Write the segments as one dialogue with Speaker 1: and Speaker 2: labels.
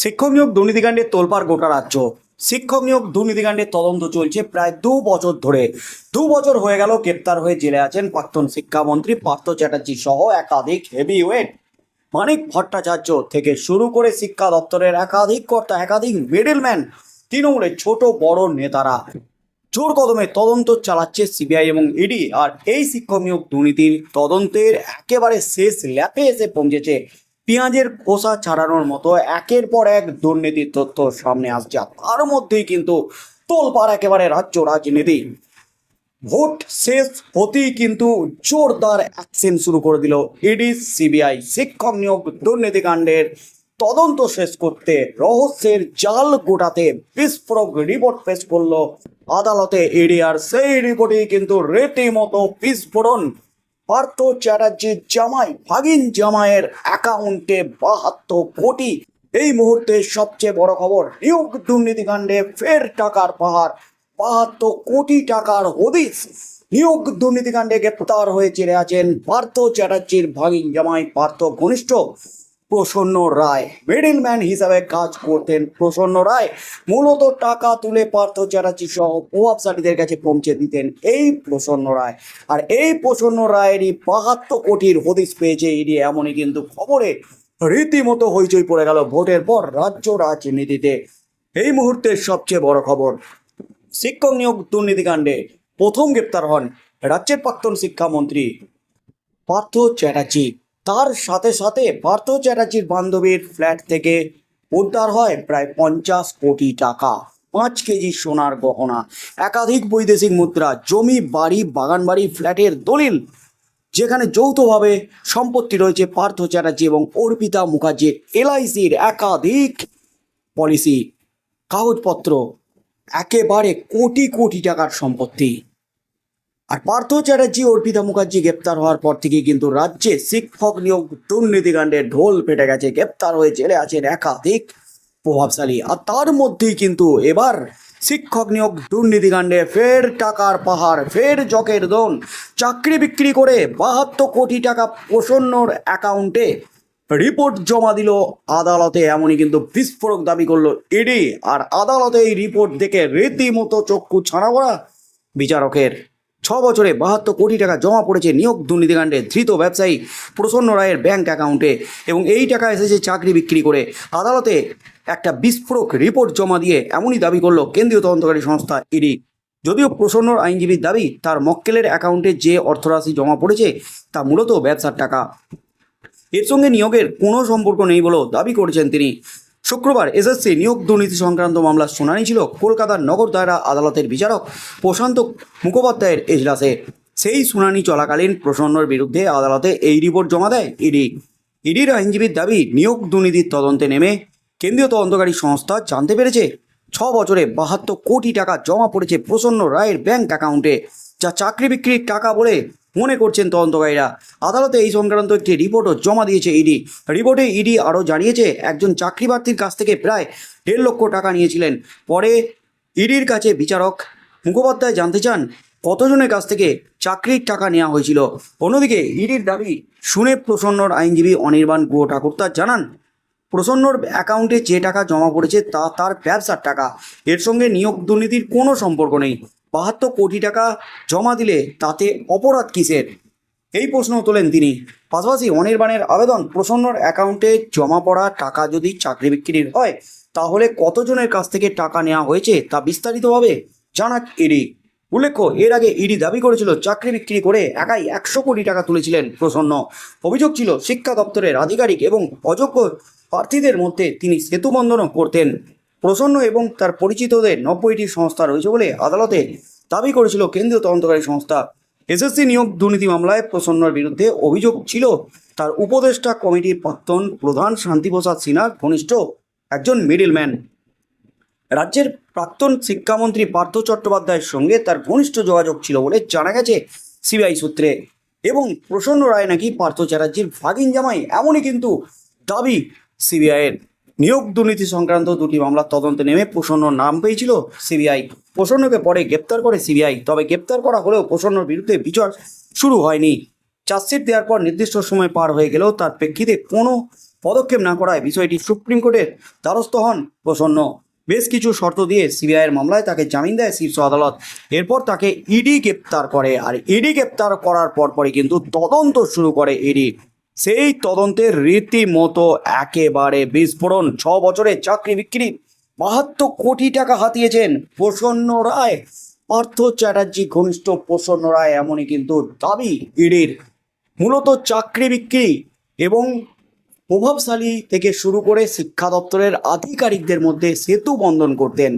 Speaker 1: শিক্ষক নিয়োগ দুর্নীতিকাণ্ডে তোলপাড় গোটা রাজ্য। শিক্ষক নিয়োগ দুর্নীতিকাণ্ডের তদন্ত চলছে প্রায় দু বছর ধরে। দু বছর হয়ে গেল গ্রেপ্তার হয়ে জেলে আছেন প্রাক্তন শিক্ষামন্ত্রী পার্থ চ্যাটার্জি সহ একাধিক হেভি ওয়েট মানিক ভট্টাচার্য থেকে শুরু করে শিক্ষা দপ্তরের একাধিক কর্তা, একাধিক মিডলম্যান তৃণমূলের ছোট বড় নেতারা। জোর কদমে তদন্ত চালাচ্ছে সিবিআই এবং ইডি আর এই শিক্ষক নিয়োগ দুর্নীতির তদন্তের একেবারে শেষ ল্যাপে এসে পৌঁছেছে পেঁয়াজের খোসা ছাড়ানোর মতো একের পর এক দুর্নীতির তথ্য সামনে আসছে। তার মধ্যেই কিন্তু তোলপাড় একেবারে রাজ্য রাজনীতি। ভোট শেষ হতেই কিন্তু জোরদার অ্যাকশন শুরু করে দিল ইডি, সিবিআই। শিক্ষক নিয়োগ দুর্নীতিকাণ্ডের তদন্ত শেষ করতে রহস্যের জাল গোটাতে বিস্ফোরক রিপোর্ট পেশ করল আদালতে ইডি। আর সেই রিপোর্টেই কিন্তু রীতিমতো বিস্ফোরণ। পার্থ চ্যাটার্জির জামাই, ভাগিন জামাইয়ের অ্যাকাউন্টে বাহাত্তর কোটি। এই মুহূর্তে সবচেয়ে বড় খবর, নিয়োগ দুর্নীতিকাণ্ডে ফের টাকার পাহাড়, বাহাত্তর কোটি টাকার হদিস নিয়োগ দুর্নীতিকাণ্ডে গ্রেপ্তার হয়ে চেড়ে আছেন পার্থ চ্যাটার্জির ভাগিন জামাই, পার্থ ঘনিষ্ঠ। প্রসন্ন রায়। মিডিলম্যান হিসাবে কাজ করতেন প্রসন্ন রায়। মূলত টাকা তুলে পার্থ চ্যাটার্জি সহ প্রভাবশালীদের কাছে পৌঁছে দিতেন এই প্রসন্ন রায়। আর এই প্রসন্ন রায়েরই বাহাত্তর কোটির হদিস পেয়েছে ইডি, এমনই কিন্তু খবরে রীতিমতো হইচই পড়ে গেল ভোটের পর রাজ্য রাজনীতিতে। এই মুহূর্তের সবচেয়ে বড় খবর, শিক্ষক নিয়োগ দুর্নীতিকাণ্ডে প্রথম গ্রেপ্তার হন রাজ্যের প্রাক্তন শিক্ষামন্ত্রী পার্থ চ্যাটার্জি। তার সাথে সাথে পার্থ চ্যাটার্জির বান্ধবীর ফ্ল্যাট থেকে উদ্ধার হয় প্রায় পঞ্চাশ কোটি টাকা। পাঁচ কেজি সোনার গহনা। একাধিক বৈদেশিক মুদ্রা, জমি, বাড়ি, বাগান বাড়ি, ফ্ল্যাটের দলিল, যেখানে যৌথভাবে সম্পত্তি রয়েছে পার্থ চ্যাটার্জি এবং অর্পিতা মুখার্জির এলআইসির একাধিক পলিসি। কাগজপত্র, একেবারে কোটি কোটি টাকার সম্পত্তি। আর পার্থ চ্যাটার্জি, অর্পিতা মুখার্জি গ্রেপ্তার হওয়ার পর থেকে কিন্তু রাজ্যে শিক্ষক নিয়োগ দুর্নীতিকাণ্ডে ঢোল পেটে গেছে। গ্রেপ্তার হয়ে জেলে আছেন একাধিক প্রভাবশালী। আর তার মধ্যেই কিন্তু এবার শিক্ষক নিয়োগ দুর্নীতিকাণ্ডে ফের টাকার পাহাড়, ফের জকের দোন, চাকরি বিক্রি করে বাহাত্তর কোটি টাকা প্রসন্নর অ্যাকাউন্টে রিপোর্ট জমা দিল আদালতে। এমনই কিন্তু বিস্ফোরক দাবি করল ইডি। আর আদালতে এই রিপোর্ট দেখে রীতিমতো চক্ষু ছাড়া করা বিচারকের ছ বছরে বাহাত্তর কোটি টাকা জমা পড়েছে নিয়োগ দুর্নীতিকাণ্ডে ধৃত ব্যবসায়ী প্রসন্ন রায়ের ব্যাংক অ্যাকাউন্টে এবং এই টাকা এসেছে চাকরি বিক্রি করে। আদালতে একটা বিস্ফোরক রিপোর্ট জমা দিয়ে এমনই দাবি করল কেন্দ্রীয় তদন্তকারী সংস্থা ইডি। যদিও প্রসন্নর আইনজীবীর দাবি, তার মক্কেলের অ্যাকাউন্টে যে অর্থরাশি জমা পড়েছে, তা মূলত ব্যবসার টাকা। এর সঙ্গে নিয়োগের কোনো সম্পর্ক নেই বলেও দাবি করেছেন তিনি। শুক্রবার এসএসসি নিয়োগ দুর্নীতি সংক্রান্ত মামলার শুনানি ছিল কলকাতার নগর দায়রা আদালতের বিচারক প্রশান্ত মুখোপাধ্যায়ের এজলাসে। সেই শুনানি চলাকালীন প্রসন্নর বিরুদ্ধে আদালতে এই রিপোর্ট জমা দেয় ইডি। ইডির আইনজীবীর দাবি, নিয়োগ দুর্নীতির তদন্তে নেমে কেন্দ্রীয় তদন্তকারী সংস্থা জানতে পেরেছে ছ বছরে বাহাত্তর কোটি টাকা জমা পড়েছে প্রসন্ন রায়ের ব্যাংক অ্যাকাউন্টে, যা চাকরি বিক্রির টাকা বলে মনে করছেন তদন্তকারীরা। আদালতে এই সংক্রান্ত একটি রিপোর্টও জমা দিয়েছে ইডি। রিপোর্টে ইডি আরও জানিয়েছে, একজন চাকরি প্রার্থীর কাছ থেকে প্রায় দেড় লক্ষ টাকা নিয়েছিলেন। পরে ইডির কাছে বিচারক মুখোপাধ্যায় জানতে চান, কতজনের কাছ থেকে চাকরির টাকা নেওয়া হয়েছিল। অন্যদিকে ইডির দাবি শুনে প্রসন্নর আইনজীবী অনির্বাণ গুহ ঠাকুরতা জানান, প্রসন্নর অ্যাকাউন্টে যে টাকা জমা পড়েছে তা তার ব্যবসার টাকা। এর সঙ্গে নিয়োগ দুর্নীতির কোনো সম্পর্ক নেই। বাহাত্তর কোটি টাকা জমা দিলে তাতে অপরাধ কিসের? এই প্রশ্ন তোলেন তিনি। পাশাপাশি অনির্বাণের আবেদন প্রসন্নর অ্যাকাউন্টে জমা পড়া টাকা যদি চাকরি বিক্রির হয়, তাহলে কতজনের কাছ থেকে টাকা নেওয়া হয়েছে তা বিস্তারিতভাবে জানাক ইডি উল্লেখ্য, এর আগে ইডি দাবি করেছিল চাকরি বিক্রি করে একাই একশো কোটি টাকা তুলেছিলেন প্রসন্ন। অভিযোগ ছিল, শিক্ষা দপ্তরের আধিকারিক এবং অযোগ্য প্রার্থীদের মধ্যে তিনি সেতুবন্ধনও করতেন। প্রসন্ন এবং তার পরিচিতদের নব্বইটি সংস্থা রয়েছে বলে আদালতে দাবি করেছিল কেন্দ্রীয় তদন্তকারী সংস্থা। এসএসসি নিয়োগ দুর্নীতি মামলায় প্রসন্নর বিরুদ্ধে অভিযোগ ছিল তার উপদেষ্টা কমিটির প্রাক্তন প্রধান শান্তিপ্রসাদ সিনহার ঘনিষ্ঠ একজন মিডিলম্যান। রাজ্যের প্রাক্তন শিক্ষামন্ত্রী পার্থ চট্টোপাধ্যায়ের সঙ্গে তার ঘনিষ্ঠ যোগাযোগ ছিল বলে জানা গেছে সিবিআই সূত্রে। এবং প্রসন্ন রায় নাকি পার্থ চ্যাটার্জির ভাগিন জামাই এমনই কিন্তু দাবি সিবিআইয়ের। নিয়োগ দুর্নীতি সংক্রান্ত দুটি মামলার তদন্তে নেমে প্রসন্ন নাম পেয়েছিল সিবিআই। প্রসন্নকে পরে গ্রেপ্তার করে সিবিআই, তবে গ্রেপ্তার করা হলেও প্রসন্নর বিরুদ্ধে বিচার শুরু হয়নি। চার্জশিট দেওয়ার পর নির্দিষ্ট সময় পার হয়ে গেলেও তার প্রেক্ষিতে কোনো পদক্ষেপ না করায় বিষয়টি সুপ্রিম কোর্টের দ্বারস্থ হন প্রসন্ন। বেশ কিছু শর্ত দিয়ে সিবিআইয়ের মামলায় তাকে জামিন দেয় শীর্ষ আদালত। এরপর তাকে ইডি গ্রেপ্তার করে, আর ইডি গ্রেপ্তার করার পরপরই কিন্তু তদন্ত শুরু করে ইডি। সেই তদন্তের রীতিমতো একেবারে বিস্ফোরণ। ছ বছরে চাকরি বিক্রি, বাহাত্তর কোটি টাকা হাতিয়েছেন প্রসন্ন রায়। পার্থ চ্যাটার্জি ঘনিষ্ঠ প্রসন্ন রায় এমনই কিন্তু দাবি ইডির। মূলত চাকরি বিক্রি এবং প্রভাবশালী থেকে শুরু করে শিক্ষা দপ্তরের আধিকারিকদের মধ্যে সেতু বন্ধন করতেন।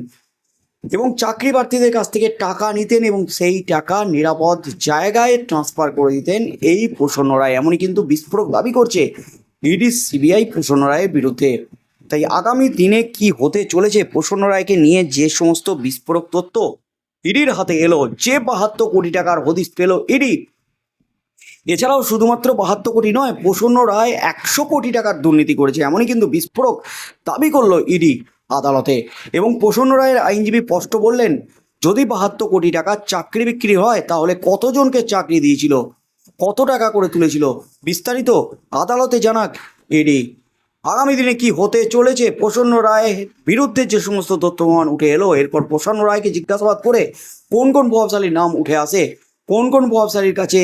Speaker 1: এবং চাকরি প্রার্থীদের কাছ থেকে টাকা নিতেন এবং সেই টাকা নিরাপদ জায়গায় ট্রান্সফার করে দিতেন এই প্রসন্ন রায়। এমনই কিন্তু বিস্ফোরক দাবি করছে ইডি, সিবিআই প্রসন্ন রায়ের বিরুদ্ধে। তাই আগামী দিনে কি হতে চলেছে প্রসন্ন রায়কে নিয়ে যে সমস্ত বিস্ফোরক তথ্য ইডির হাতে এলো, যে বাহাত্তর কোটি টাকার হদিস পেল ইডি। এছাড়াও শুধুমাত্র বাহাত্তর কোটি নয়, প্রসন্ন রায় একশো কোটি টাকার দুর্নীতি করেছে, এমনই কিন্তু বিস্ফোরক দাবি করল ইডি। আদালতে। এবং প্রসন্ন রায়ের আইনজীবী স্পষ্ট বললেন, যদি বাহাত্তর কোটি টাকার চাকরি বিক্রি হয়, তাহলে কতজনকে চাকরি দিয়েছিল? কত টাকা করে তুলেছিল? বিস্তারিত আদালতে জানাক ইডি আগামী দিনে কি হতে চলেছে? প্রসন্ন রায়ের বিরুদ্ধে যে সমস্ত তথ্য প্রমাণ উঠে এলো, এরপর প্রসন্ন রায়কে জিজ্ঞাসাবাদ করে কোন কোন প্রভাবশালীর নাম উঠে আসে, কোন কোন প্রভাবশালীর কাছে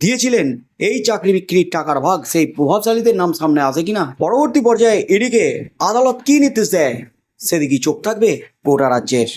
Speaker 1: দিয়েছিলেন, এই চাকরি বিক্রির টাকার ভাগ সেই প্রভাবশালীদের নাম সামনে আসে কিনা? পরবর্তী পর্যায়ে এদিকে আদালত কি নির্দেশ দেয়? সেদিকে চোখ থাকবে গোটা রাজ্যের।